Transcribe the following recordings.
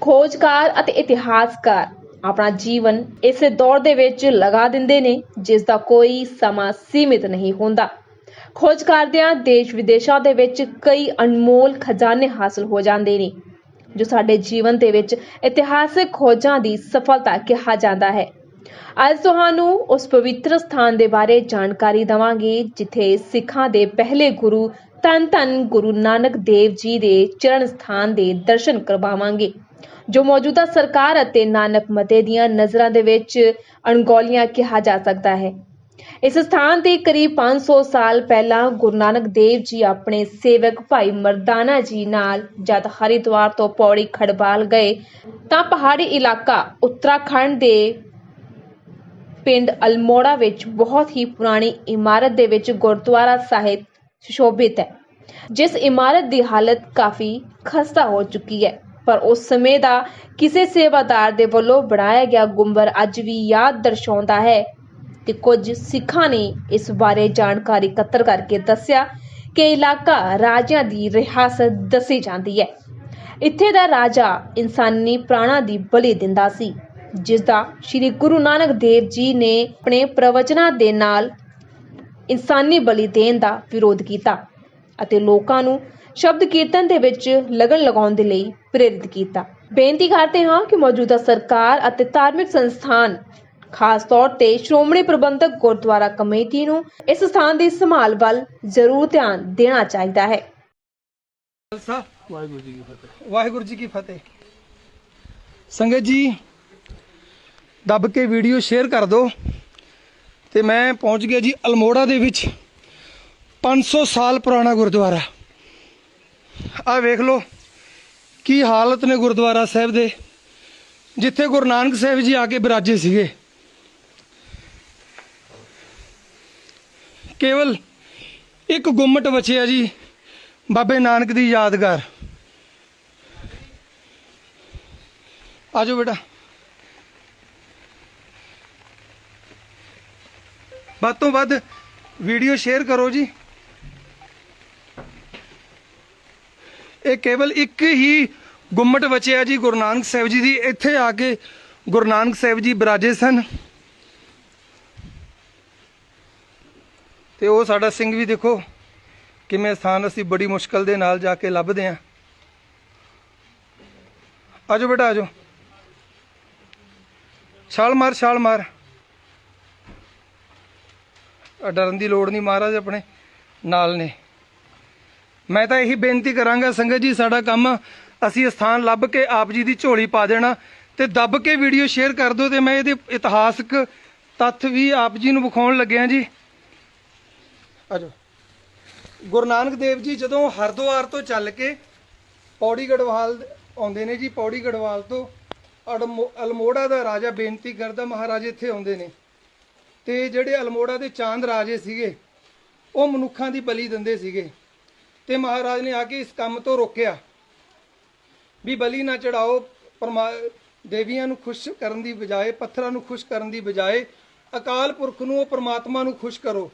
ਖੋਜਕਾਰ ਅਤੇ ਇਤਿਹਾਸਕਾਰ ਆਪਣਾ ਜੀਵਨ ਇਸੇ ਦੌਰ ਦੇ ਵਿੱਚ ਲਗਾ ਦਿੰਦੇ ਨੇ, ਜਿਸ ਦਾ ਕੋਈ ਸਮਾਂ ਸੀਮਿਤ ਨਹੀਂ ਹੁੰਦਾ। ਖੋਜ ਕਰਦਿਆਂ ਦੇਸ਼ ਵਿਦੇਸ਼ਾਂ ਦੇ ਵਿੱਚ ਕਈ ਅਨਮੋਲ ਖਜ਼ਾਨੇ ਹਾਸਲ ਹੋ ਜਾਂਦੇ ਨੇ, ਜੋ ਸਾਡੇ ਜੀਵਨ ਦੇ ਵਿੱਚ ਇਤਿਹਾਸਕ ਖੋਜਾਂ ਦੀ ਸਫਲਤਾ ਕਿਹਾ ਜਾਂਦਾ ਹੈ। ਅੱਜ ਤੁਹਾਨੂੰ ਉਸ ਪਵਿੱਤਰ ਸਥਾਨ ਦੇ ਬਾਰੇ ਜਾਣਕਾਰੀ ਦਵਾਂਗੇ, ਜਿੱਥੇ ਸਿੱਖਾਂ ਦੇ ਪਹਿਲੇ ਗੁਰੂ ਧੰਨ ਧੰਨ ਗੁਰੂ ਨਾਨਕ ਦੇਵ ਜੀ ਦੇ ਚਰਨ ਸਥਾਨ ਦੇ ਦਰਸ਼ਨ ਕਰਵਾਵਾਂਗੇ। ਜੋ ਮੌਜੂਦਾ ਸਰਕਾਰ ਅਤੇ ਨਾਨਕ ਮਤੇ ਦੀਆਂ ਨਜ਼ਰਾਂ ਦੇ ਵਿੱਚ ਅਣਗੌਲੀਆਂ ਕਿਹਾ ਜਾ ਸਕਦਾ ਹੈ। ਇਸ ਸਥਾਨ ਤੇ ਕਰੀਬ 500 ਸਾਲ ਪਹਿਲਾਂ ਗੁਰੂ ਨਾਨਕ ਦੇਵ ਜੀ ਆਪਣੇ ਸੇਵਕ ਭਾਈ ਮਰਦਾਨਾ ਜੀ ਨਾਲ ਜਦ ਹਰਿਦੁਆਰ ਤੋਂ ਪੌੜੀ ਖੜਬਾਲ ਗਏ ਤਾਂ ਪਹਾੜੀ ਇਲਾਕਾ ਉੱਤਰਾਖੰਡ ਦੇ ਪਿੰਡ ਅਲਮੋੜਾ ਵਿੱਚ ਬਹੁਤ ਹੀ ਪੁਰਾਣੀ ਇਮਾਰਤ ਦੇ ਵਿੱਚ ਗੁਰਦੁਆਰਾ ਸਾਹਿਬ ਸੁਸ਼ੋਭਿਤ ਹੈ, ਜਿਸ ਇਮਾਰਤ ਦੀ ਹਾਲਤ ਕਾਫੀ ਖਸਤਾ ਹੋ ਚੁੱਕੀ ਹੈ। ਪਰ ਉਸ ਸਮੇਂ ਦਾ ਕਿਸੇ ਸੇਵਾਦਾਰ ਦੇ ਵੱਲੋਂ ਬਣਾਇਆ ਗਿਆ ਗੁੰਬਰ ਅੱਜ ਵੀ ਯਾਦ ਦਰਸਾਉਂਦਾ ਹੈ ਤੇ ਕੁਝ ਸਿੱਖਾਂ ਨੇ ਇਸ ਬਾਰੇ ਜਾਣਕਾਰੀ ਇਕੱਤਰ ਕਰਕੇ ਦੱਸਿਆ ਕਿ ਇਲਾਕਾ ਰਾਜਿਆਂ ਦੀ ਰਿਹਾਸਤ ਦੱਸੀ ਜਾਂਦੀ ਹੈ। ਇੱਥੇ ਦਾ ਰਾਜਾ ਇਨਸਾਨੀ ਪ੍ਰਾਣਾਂ ਦੀ ਬਲੀ ਦਿੰਦਾ ਸੀ, ਜਿਸ ਦਾ ਸ੍ਰੀ ਗੁਰੂ ਨਾਨਕ ਦੇਵ ਜੀ ਨੇ ਆਪਣੇ ਪ੍ਰਵਚਨਾਂ ਦੇ ਨਾਲ ਇਨਸਾਨੀ ਬਲੀ ਦੇਣ ਦਾ ਵਿਰੋਧ ਕੀਤਾ ਅਤੇ ਲੋਕਾਂ ਨੂੰ ਸ਼ਬਦ ਕੀਰਤਨ ਦੇ ਵਿੱਚ ਲਗਨ ਲਗਾਉਣ ਦੇ ਲਈ ਪ੍ਰੇਰਿਤ ਕੀਤਾ। ਬੇਨਤੀ ਕਰਦੇ ਹਾਂ ਕਿ ਮੌਜੂਦਾ ਸਰਕਾਰ ਅਤੇ ਧਾਰਮਿਕ ਸੰਸਥਾਨ ਖਾਸ ਤੌਰ ਤੇ ਸ਼੍ਰੋਮਣੀ ਪ੍ਰਬੰਧਕ ਗੁਰਦੁਆਰਾ ਕਮੇਟੀ ਨੂੰ ਇਸ ਸਥਾਨ ਦੀ ਸੰਭਾਲ ਵੱਲ ਜ਼ਰੂਰ ਧਿਆਨ ਦੇਣਾ ਚਾਹੀਦਾ ਹੈ। ਖਾਲਸਾ ਵਾਹਿਗੁਰੂ ਜੀ ਕੀ ਫਤਿਹ। ਵਾਹਿਗੁਰੂ ਜੀ ਕੀ ਫਤਿਹ। ਸੰਗਤ ਜੀ ਦੱਬ ਕੇ ਵੀਡੀਓ ਸ਼ੇਅਰ ਕਰ ਦਿਓ ਤੇ ਮੈਂ ਪਹੁੰਚ ਗਿਆ ਜੀ ਅਲਮੋੜਾ ਦੇ ਵਿੱਚ 500 ਸਾਲ ਪੁਰਾਣਾ ਗੁਰਦੁਆਰਾ। ਆਹ ਵੇਖ ਲਓ, ਕੀ ਹਾਲਤ ਨੇ ਗੁਰਦੁਆਰਾ ਸਾਹਿਬ ਦੇ, ਜਿੱਥੇ ਗੁਰੂ ਨਾਨਕ ਸਾਹਿਬ ਜੀ ਆ ਕੇ ਬਿਰਾਜੇ ਸੀਗੇ। ਕੇਵਲ ਇੱਕ ਗੁੰਮਟ ਬਚਿਆ ਜੀ, ਬਾਬੇ ਨਾਨਕ ਦੀ ਯਾਦਗਾਰ। ਆਜੋ ਬੇਟਾ। ਵੱਧ ਤੋਂ ਵੱਧ ਵੀਡੀਓ ਸ਼ੇਅਰ ਕਰੋ ਜੀ। ਇਹ ਕੇਵਲ ਇੱਕ ਹੀ ਗੁੰਮਟ ਬਚਿਆ ਜੀ ਗੁਰੂ ਨਾਨਕ ਸਾਹਿਬ ਜੀ ਦੀ। ਇੱਥੇ ਆ ਕੇ ਗੁਰੂ ਨਾਨਕ ਸਾਹਿਬ ਜੀ ਬਰਾਜੇ ਸਨ। ਤੇ ਉਹ ਸਾਡਾ ਸਿੰਘ ਵੀ ਦੇਖੋ ਕਿਵੇਂ ਸਥਾਨ ਅਸੀਂ ਬੜੀ ਮੁਸ਼ਕਲ ਦੇ ਨਾਲ ਜਾ ਕੇ ਲੱਭਦੇ ਆਂ ਆਜੋ ਬੇਟਾ, ਆਜੋ। ਛਾਲ ਮਾਰ ਛਾਲ ਮਾਰ। ਡਰਨ ਦੀ ਲੋੜ ਨਹੀਂ ਮਹਾਰਾਜ ਆਪਣੇ ਨਾਲ ਨੇ। ਮੈਂ ਤਾਂ ਇਹੀ ਬੇਨਤੀ ਕਰਾਂਗਾ ਸੰਗਤ ਜੀ, ਸਾਡਾ ਕੰਮ ਅਸੀਂ ਸਥਾਨ ਲੱਭ ਕੇ ਆਪ ਜੀ ਦੀ ਝੋਲੀ ਪਾ ਦੇਣਾ ਤੇ ਦੱਬ ਕੇ ਵੀਡੀਓ ਸ਼ੇਅਰ ਕਰ ਦਿਓ ਤੇ ਮੈਂ ਇਹਦੇ ਇਤਿਹਾਸਕ ਤੱਥ ਵੀ ਆਪ ਜੀ ਨੂੰ ਵਿਖਾਉਣ ਲੱਗਿਆ ਜੀ। ਆਜੋ। ਗੁਰੂ ਨਾਨਕ ਦੇਵ ਜੀ, ਜਦੋਂ ਹਰਿਦੁਆਰ ਤੋਂ ਚੱਲ ਕੇ ਪੌੜੀ ਗੜਵਾਲ ਆਉਂਦੇ ਨੇ ਜੀ, ਪੌੜੀ ਗੜਵਾਲ ਤੋਂ ਅੜਮੋ- ਅਲਮੋੜਾ ਦਾ ਰਾਜਾ ਬੇਨਤੀ ਕਰਦਾ, ਮਹਾਰਾਜ ਇੱਥੇ ਆਉਂਦੇ ਨੇ। ਤੇ ਜਿਹੜੇ ਅਲਮੋੜਾ ਦੇ ਚਾਂਦ ਰਾਜੇ ਸੀਗੇ, ਉਹ ਮਨੁੱਖਾਂ ਦੀ ਬਲੀ ਦਿੰਦੇ ਸੀਗੇ। ਤੇ ਮਹਾਰਾਜ ਨੇ ਆ ਕੇ ਇਸ ਕੰਮ ਤੋਂ ਰੋਕਿਆ ਵੀ ਬਲੀ ਨਾ ਚੜਾਓ, ਪਰਮਾ ਦੇਵੀਆਂ ਨੂੰ ਖੁਸ਼ ਕਰਨ ਦੀ ਬਜਾਏ, ਪੱਥਰਾਂ ਨੂੰ ਖੁਸ਼ ਕਰਨ ਦੀ ਬਜਾਏ, ਅਕਾਲ ਪੁਰਖ ਨੂੰ, ਉਹ ਪ੍ਰਮਾਤਮਾ ਨੂੰ ਖੁਸ਼ ਕਰੋ।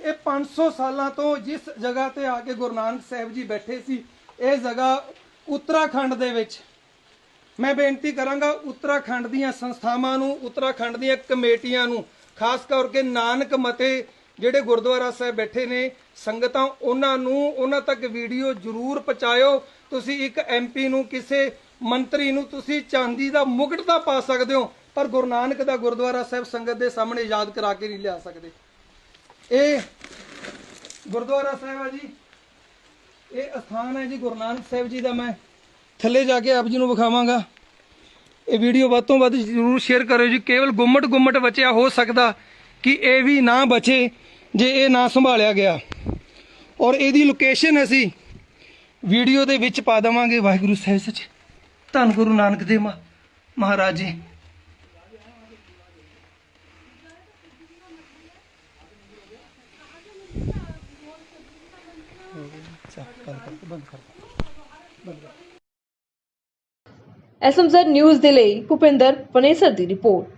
ਇਹ 500 ਸਾਲਾਂ ਤੋਂ ਜਿਸ ਜਗ੍ਹਾ ਤੇ ਆ ਕੇ ਗੁਰੂ ਨਾਨਕ ਸਾਹਿਬ ਜੀ ਬੈਠੇ ਸੀ, ਇਹ ਜਗ੍ਹਾ ਉੱਤਰਾਖੰਡ ਦੇ ਵਿੱਚ। ਮੈਂ ਬੇਨਤੀ ਕਰਾਂਗਾ ਉੱਤਰਾਖੰਡ ਦੀਆਂ ਸੰਸਥਾਵਾਂ ਨੂੰ, ਉੱਤਰਾਖੰਡ ਦੀਆਂ ਕਮੇਟੀਆਂ ਨੂੰ, ਖਾਸ ਕਰਕੇ ਨਾਨਕ ਮਤੇ ਜਿਹੜੇ ਗੁਰਦੁਆਰਾ ਸਾਹਿਬ ਬੈਠੇ ਨੇ, ਸੰਗਤਾਂ ਉਹਨਾਂ ਨੂੰ, ਉਹਨਾਂ ਤੱਕ ਵੀਡੀਓ ਜ਼ਰੂਰ ਪਹੁੰਚਾਇਓ। ਤੁਸੀਂ ਇੱਕ ਐਮਪੀ ਨੂੰ, ਕਿਸੇ ਮੰਤਰੀ ਨੂੰ, ਤੁਸੀਂ ਚਾਂਦੀ ਦਾ ਮੁਕਟ ਤਾਂ ਪਾ ਸਕਦੇ ਹੋ, ਪਰ ਗੁਰੂ ਨਾਨਕ ਦਾ ਗੁਰਦੁਆਰਾ ਸਾਹਿਬ ਸੰਗਤ ਦੇ ਸਾਹਮਣੇ ਯਾਦ ਕਰਾ ਕੇ ਨਹੀਂ ਲਿਆ ਸਕਦੇ। ਇਹ ਗੁਰਦੁਆਰਾ ਸਾਹਿਬ ਹੈ ਜੀ। ਇਹ ਅਸਥਾਨ ਹੈ ਜੀ ਗੁਰੂ ਨਾਨਕ ਸਾਹਿਬ ਜੀ ਦਾ। ਮੈਂ ਥੱਲੇ ਜਾ ਕੇ ਆਪ ਜੀ ਨੂੰ ਵਿਖਾਵਾਂਗਾ। ਇਹ ਵੀਡੀਓ ਵੱਧ ਤੋਂ ਵੱਧ ਜ਼ਰੂਰ ਸ਼ੇਅਰ ਕਰਿਓ ਜੀ। ਕੇਵਲ ਗੁੰਮਟ ਗੁੰਮਟ ਬਚਿਆ ਹੋ ਸਕਦਾ ਕਿ ਇਹ ਵੀ ਨਾ ਬਚੇ। ਜੇ ਇਹ ਨਾ ਸੰਭਾਲਿਆ ਗਿਆ। ਔਰ ਇਹਦੀ ਲੋਕੇਸ਼ਨ ਅਸੀਂ ਵੀਡੀਓ ਦੇ ਵਿੱਚ ਪਾ ਦੇਵਾਂਗੇ। ਵਾਹਿਗੁਰੂ ਸਾਹਿਬ ਸੱਚ। ਧੰਨ ਗੁਰੂ ਨਾਨਕ ਦੇਵ ਮਹਾਰਾਜ ਜੀ। ਐਸਐਮਜ਼ੈਡ ਨਿਊਜ਼ ਦੇ ਲਈ ਭੁਪਿੰਦਰ ਪਨੇਸਰ ਦੀ report.